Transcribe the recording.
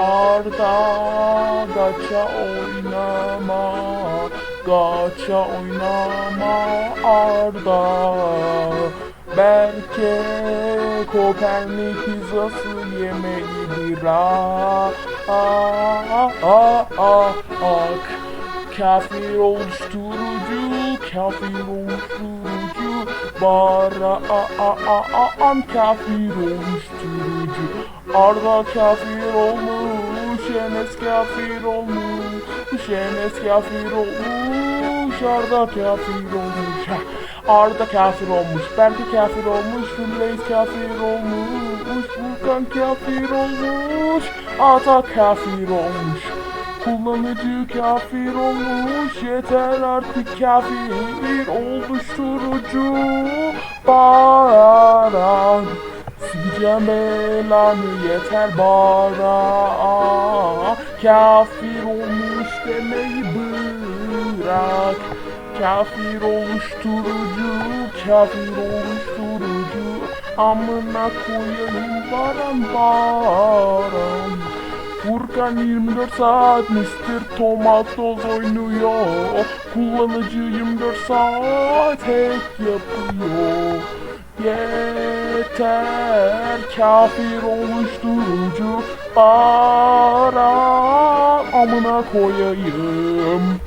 Arda gaça oynama Gaça oynama Arda. Berke Kopernik pizzası yemeği bırak Ak Kafir oluşturucu Kafir oluşturucu. Bara a a a a am kafir oluşturucu. Arda kafir olmuş Enes kafir olmuş Enes kafir olmuş Arda kafir olmuş. Arda kafir olmuş Berke kafir olmuş Fülleys kafir olmuş Furkan kafir olmuş Ata kafir olmuş. Kullanıcı kafir olmuş yeter artık kafir oluşturucu Baran Belanı yeter bara Kafir olmuş demeyi bırak. Kafir oluşturucu, kafir oluşturucu. Amına koyayım baran baran Furkan 24 saat Mr. Tomatos oynuyor. Kullanıcı 24 saat hack yapıyor Yeter kafir oluşturucu Para amına koyayım